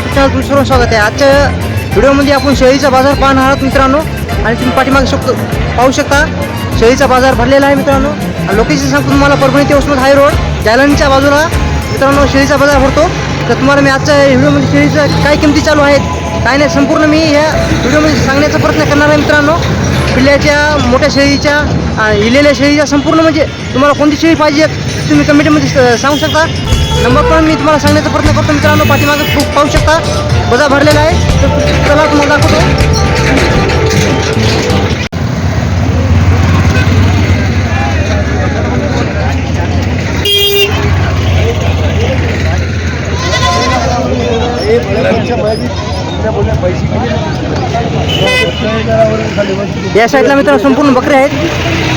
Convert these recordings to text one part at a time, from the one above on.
Channel तुमचं स्वागत आहे. आजच्या व्हिडिओमध्ये आपण शेळीचा बाजार पाहणार आहोत मित्रांनो. आणि तुम्ही पाठीमागे शकतो पाहू शकता. शेळीचा बाजार भरलेला आहे मित्रांनो. आणि लोकेशन सांगतो तुम्हाला परभणी ते उस्मत हाय रोड जालनच्या बाजूला मित्रांनो शेळीचा बाजार भरतो. तर तुम्हाला मी आजच्या व्हिडिओमध्ये शेळीचं काय किमती चालू आहेत काय नाही संपूर्ण मी या व्हिडिओमध्ये सांगण्याचा प्रयत्न करणार आहे मित्रांनो. पिल्ल्याच्या मोठ्या शेळीच्या हिलेल्या इलेल्या शेळीच्या संपूर्ण म्हणजे तुम्हाला कोणती शेळी पाहिजे तुम्ही कमिटीमध्ये सांगू शकता. नंबर पण मी तुम्हाला सांगण्याचा प्रयत्न करतो मित्रांनो. पाठीमागे खूप पाहू शकता. बजा भरलेला आहे. तर चला तुम्हाला दाखवतो. या साईडला मित्रांनो संपूर्ण बकरे आहेत.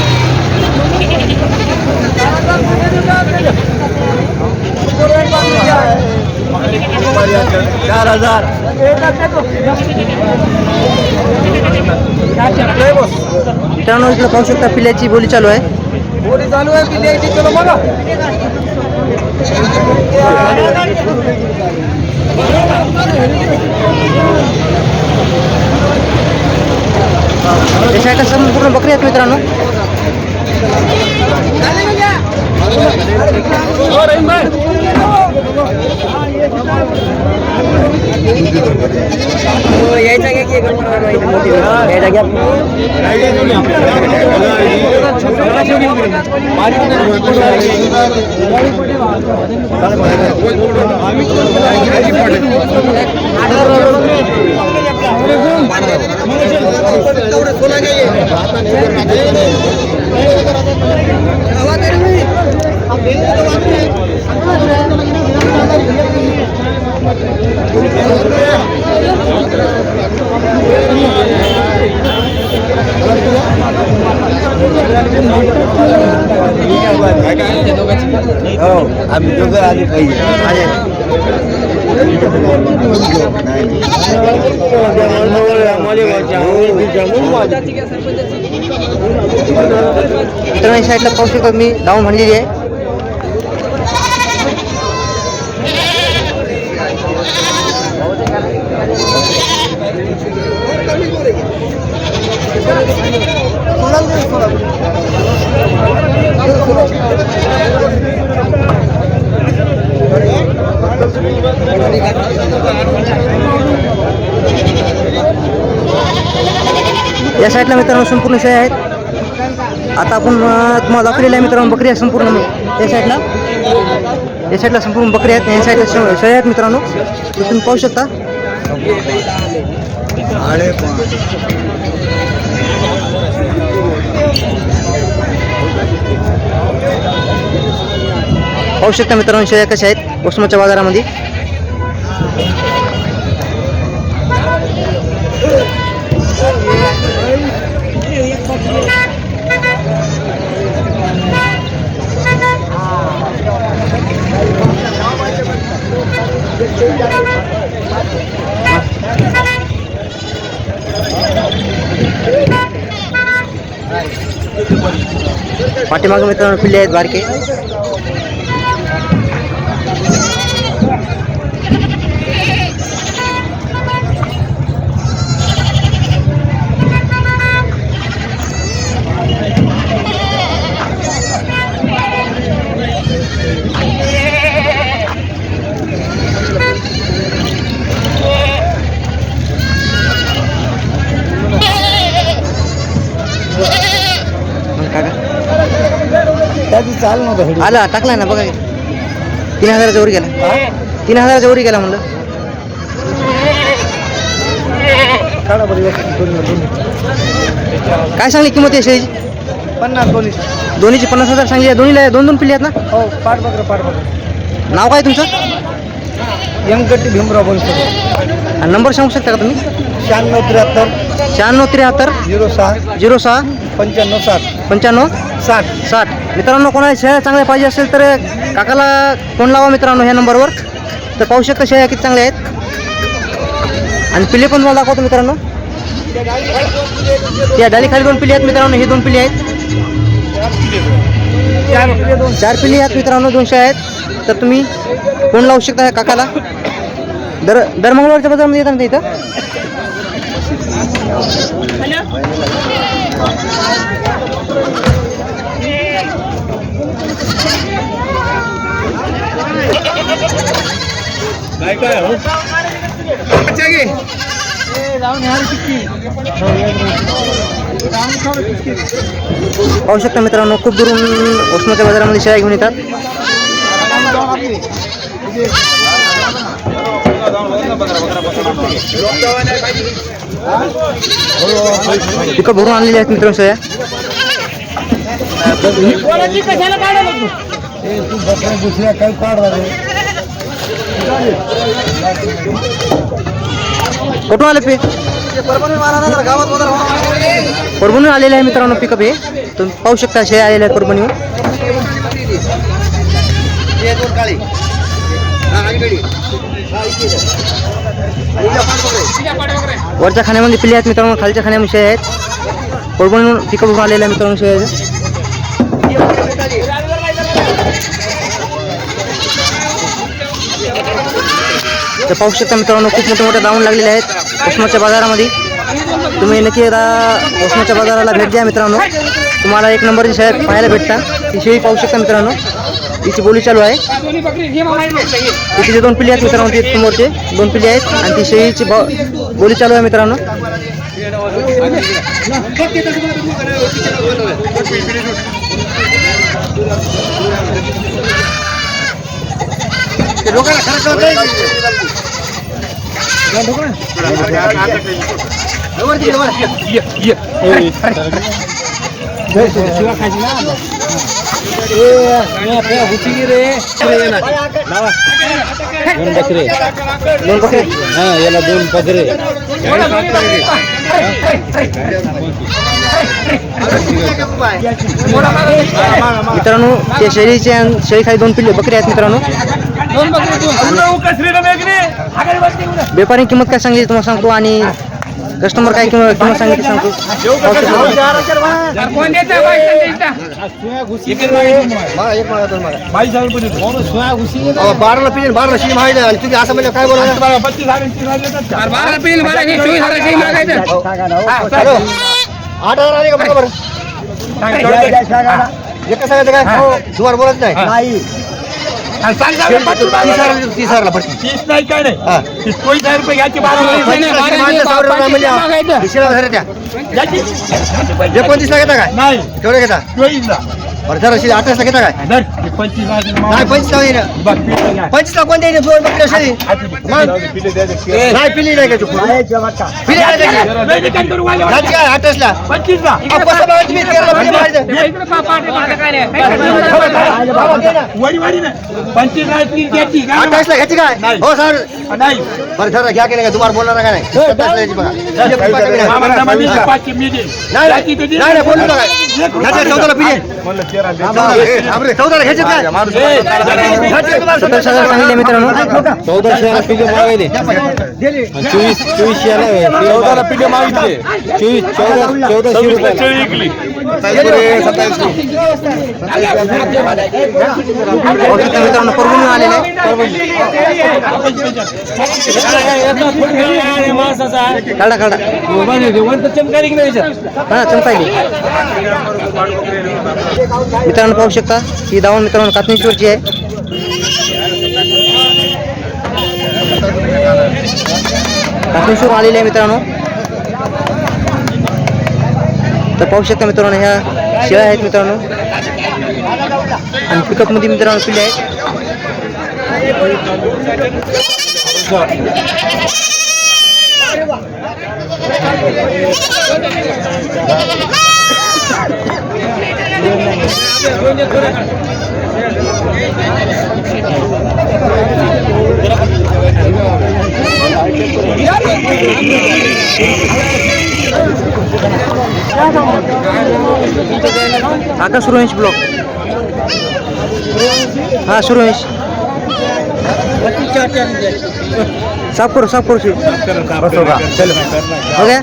चार हजार मित्रांनो इकडे पाहू शकता पिल्ल्याची बोली चालू आहे बोली चालू आहे की द्यायची चलो बघा या साईडला संपूर्ण बकरी आहेत मित्रांनो यायचा घ्या की यायचा घ्या आम्ही दोघं आले पाहिजे मित्रांनो या साईडला पाहू शकता मी डाऊन म्हणलेली आहे या साईडला मित्रांनो संपूर्ण शेळ्या आहेत. आता आपण तुम्हाला दाखवलेलं आहे मित्रांनो बकरी आहे संपूर्ण. या साईडला. या साईडला संपूर्ण बकरी आहेत. या साईडला शय शेळ्या आहेत मित्रांनो. तुम्ही पाहू शकता. पाहू शकता मित्रांनो शेळ्या कशा आहेत. वसमतच्या बाजारामध्ये? पाठीमागे मित्रांनो पिल्ले आहेत बारके. त्याची चाल नव्हतं आला टाकला ना बघा. तीन हजाराच्या वर गेला. तीन हजाराच्या वर गेला म्हणलं. काय सांगली किंमत आहे शेळीची पन्नास दोन्ही. दोन्हीची पन्नास हजार सांगली. आहे दोन्हीला दोन दोन पिल्ले आहेत ना? हो पाठ बकरं पाठ बकरं नाव काय तुमचं? यंगगट्टी भीमराव आणि नंबर सांगू शकता का तुम्ही? शहाण्णव त्र्याहत्तर. शहाण्णव त्र्याहत्तर. झिरो सहा. झिरो सहा. पंच्याण्णव सात पंच्याण्णव? साठ. साठ. मित्रांनो कोणाला शेळ्या चांगल्या पाहिजे असेल तर काकाला फोन लावा मित्रांनो ह्या नंबरवर. तर पाहू शकता शेळ्या किती चांगल्या आहेत. आणि पिल्ले पण तुम्हाला दाखवतो मित्रांनो. या डाली खाली दोन पिल्ले आहेत मित्रांनो हे दोन पिल्ले आहेत. चार पिढे दोन चार पिल्ले आहेत मित्रांनो दोनशे आहेत. तर तुम्ही फोन लावू शकता या काकाला. दर दर मंगळवारच्या बाजारामध्ये येतात ना इथं पाहू शकता मित्रांनो खूप दुरून उष्माच्या बाजारामध्ये शेळ्या घेऊन येतात. पिकं भरून आणलेली आहेत मित्रांनो शेळ्या. कुठून आले पे? परभणीहून आलेले आहे मित्रांनो पिकअप हे. तुम्ही पाहू शकता शेळ्या आलेल्या आहेत परभणीहून. वरच्या खाण्यामध्ये पिल्ले आहेत मित्रांनो खालच्या खाण्यामध्ये शेळ्या आहेत. परभणीहून पिकअप भरून आलेल्या मित्रांनो शेळ्या. तर पाहू शकता मित्रांनो खूप मोठे मोठे दावून लागलेले आहेत उष्माच्या बाजारामध्ये. तुम्ही नक्की एकदा उष्माच्या बाजाराला भेट द्या मित्रांनो. तुम्हाला एक नंबरची शेळ्या पाहायला भेटता. ती शेळी पाहू शकता मित्रांनो. तिची बोली चालू आहे. तिथे जे दोन पिल्ली आहेत मित्रांनो ते समोरचे दोन पिल्ली आहेत आणि ती शेळीची बोली चालू आहे मित्रांनो. दोन बकरे दोन बकरे हा याला दोन बकरे मित्रांनो त्या शेळीचे आणि शेळीखाली दोन पिल्ले बकरी आहेत मित्रांनो व्यापारी किंमत काय सांगली तुम्हाला सांगतो आणि कस्टमर काय किंमत किंमत सांगितली सांगतो. बाराला पिजे बाराला शिम आहे आणि तुम्ही असं म्हणजे काय बोला हॅलो आठ हजार आले का बरोबर? एका सांगायचं काय? तुम्हाला बोलत नाही. तीस हजाराला पडते तीस नाही काय नाही हा. तीस चोवीस हजार रुपये घ्यायची बारा माझ्या सहा रुपये म्हणजे वीसशे हजार द्या एकोणतीसला घेता काय नाही केवढे घेता चोवीस ला बरं जरा अठराशला घेता काय धर, हे पंचवीस हजार नाही पंचवीसला येईन बघ, पिठलं घ्या. पंचवीसला कोण देईन दोन बकरी द्या. नाही पिली नाही का पिली नाही. नाही, नाही, काय अठराशला ना. नाही घ्यायची नाही. हो सर नाही. बरं सर घ्या की नाही का तुम्हाला बोलणार का नाही? सत्तावीसला घ्यायची बघा. एक रुपया कमी नाही. मामाला दमा दिली, पाचशे मी देईन. नाही घ्यायची तर नाही दे. नाही, बोलू नका. एक रुपया घ्यायची चौदाला पिली म्हणलं तेरा दे. चौदाला घ्यायची काय? ए, घ्यायची. तुम्हाला सत्तावीस हजार. सांगितले मित्रांनो. चौदाशे याला पिके मागायले चोवीस चोवीस याला चौदाला पिके मागितले. चोवीस चौदा चौदाशे रुपये पाहू शकता मित्रांनो परभणीहून आलेले काढा काढा. हा मित्रांनो पाहू शकता ही धावण मित्रांनो कातनेश्वरची आहे. कातनेश्वर आलेली आहे मित्रांनो. तर पाहू शकता मित्रांनो ह्या शेळ्या आहेत मित्रांनो आणि पिकअपमध्ये मित्रांनो पिल्ले आहेत আকাশ সুরেশ ব্লক। হ্যাঁ সুরেশ সাফ করো সাফ করছি ওকে?